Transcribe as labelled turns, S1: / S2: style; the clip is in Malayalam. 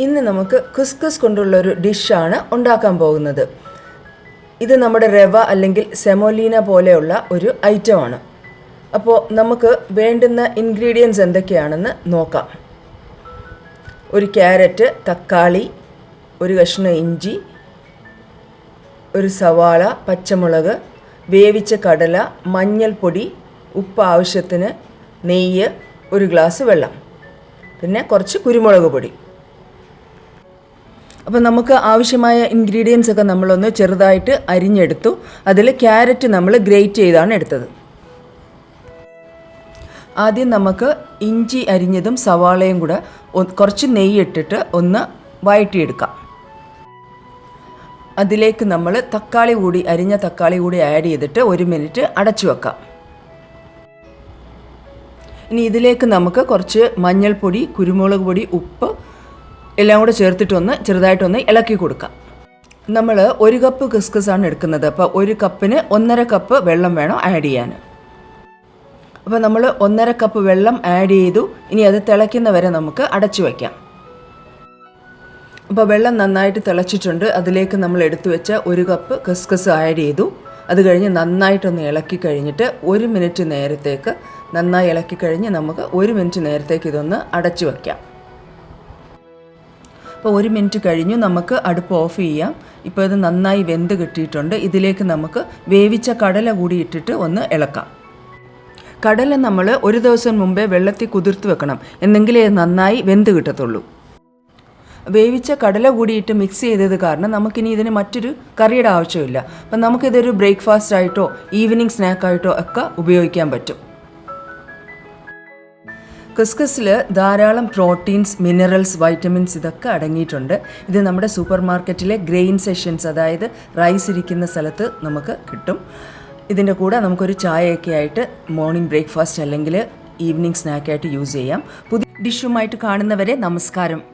S1: ഇന്ന് നമുക്ക് കുസ്കുസ് കൊണ്ടുള്ള ഒരു ഡിഷാണ് ഉണ്ടാക്കാൻ പോകുന്നത്. ഇത് നമ്മുടെ റവ അല്ലെങ്കിൽ സെമോലീന പോലെയുള്ള ഒരു ഐറ്റമാണ്. അപ്പോൾ നമുക്ക് വേണ്ടുന്ന ഇൻഗ്രീഡിയൻസ് എന്തൊക്കെയാണെന്ന് നോക്കാം. ഒരു ക്യാരറ്റ് തക്കാളി ഒരു കഷ്ണം ഇഞ്ചി ഒരു സവാള പച്ചമുളക് വേവിച്ച കടല മഞ്ഞൾപ്പൊടി ഉപ്പ് ആവശ്യത്തിന് നെയ്യ് ഒരു ഗ്ലാസ് വെള്ളം. പിന്നെ കുറച്ച് കുരുമുളക് പൊടി. അപ്പോൾ നമുക്ക് ആവശ്യമായ ഇൻഗ്രീഡിയൻസ് ഒക്കെ നമ്മളൊന്ന് ചെറുതായിട്ട് അരിഞ്ഞെടുത്തു. അതിൽ ക്യാരറ്റ് നമ്മൾ ഗ്രേറ്റ് ചെയ്താണ് എടുത്തത്. ആദ്യം നമുക്ക് ഇഞ്ചി അരിഞ്ഞതും സവാളയും കൂടെ കുറച്ച് നെയ്യ് ഇട്ടിട്ട് ഒന്ന് വഴറ്റിയെടുക്കാം അതിലേക്ക് നമ്മൾ തക്കാളി കൂടി അരിഞ്ഞ തക്കാളി കൂടി ആഡ് ചെയ്തിട്ട് ഒരു മിനിറ്റ് അടച്ചു വെക്കാം. ഇനി ഇതിലേക്ക് നമുക്ക് കുറച്ച് മഞ്ഞൾപ്പൊടി കുരുമുളക് പൊടി ഉപ്പ് എല്ലാം കൂടെ ചേർത്തിട്ടൊന്ന് ചെറുതായിട്ടൊന്ന് ഇളക്കി കൊടുക്കാം. നമ്മൾ ഒരു കപ്പ് കിസ്കസ് ആണ് എടുക്കുന്നത്. അപ്പോൾ ഒരു കപ്പിന് ഒന്നര കപ്പ് വെള്ളം വേണം ആഡ് ചെയ്യാൻ. അപ്പോൾ നമ്മൾ ഒന്നര കപ്പ് വെള്ളം ആഡ് ചെയ്തു. ഇനി അത് തിളയ്ക്കുന്ന വരെ നമുക്ക് അടച്ചു വയ്ക്കാം അപ്പോൾ വെള്ളം നന്നായിട്ട് തിളച്ചിട്ടുണ്ട്. അതിലേക്ക് നമ്മൾ എടുത്തു വെച്ച ഒരു കപ്പ് കസ്കസ് ആഡ് ചെയ്തു. അത് കഴിഞ്ഞ് നന്നായിട്ടൊന്ന് ഇളക്കി കഴിഞ്ഞിട്ട് ഒരു മിനിറ്റ് നേരത്തേക്ക് നന്നായി ഇളക്കി കഴിഞ്ഞ് നമുക്ക് ഒരു മിനിറ്റ് നേരത്തേക്ക് ഇതൊന്ന് അടച്ചു വയ്ക്കാം അപ്പോൾ ഒരു മിനിറ്റ് കഴിഞ്ഞു നമുക്ക് അടുപ്പ് ഓഫ് ചെയ്യാം. ഇപ്പോൾ ഇത് നന്നായി വെന്ത് കിട്ടിയിട്ടുണ്ട്. ഇതിലേക്ക് നമുക്ക് വേവിച്ച കടല കൂടി ഇട്ടിട്ട് ഒന്ന് ഇളക്കാം. കടല നമ്മൾ ഒരു ദിവസം മുമ്പേ വെള്ളത്തിൽ കുതിർത്ത് വെക്കണം. എന്നെങ്കിലേ നന്നായി വെന്ത് കിട്ടത്തുള്ളൂ. വേവിച്ച കടല കൂടിയിട്ട് മിക്സ് ചെയ്തത് കാരണം നമുക്കിനി ഇതിന് മറ്റൊരു കറിയുടെ ആവശ്യമില്ല. അപ്പം നമുക്കിതൊരു ബ്രേക്ക്ഫാസ്റ്റ് ആയിട്ടോ ഈവനിങ് സ്നാക്കായിട്ടോ ഒക്കെ ഉപയോഗിക്കാൻ പറ്റും. കിസ്കസിൽ ധാരാളം പ്രോട്ടീൻസ് മിനറൽസ് വൈറ്റമിൻസ് ഇതൊക്കെ അടങ്ങിയിട്ടുണ്ട്. ഇത് നമ്മുടെ സൂപ്പർ മാർക്കറ്റിലെ ഗ്രെയിൻ സെഷൻസ് അതായത് റൈസ് ഇരിക്കുന്ന സ്ഥലത്ത് നമുക്ക് കിട്ടും. ഇതിന്റെ കൂടെ നമുക്കൊരു ചായയൊക്കെ ആയിട്ട് മോർണിംഗ് ബ്രേക്ക്ഫാസ്റ്റ് അല്ലെങ്കിൽ ഈവനിങ് സ്നാക്കായിട്ട് യൂസ് ചെയ്യാം. പുതിയ ഡിഷുമായിട്ട് കാണുന്നവരെ നമസ്കാരം.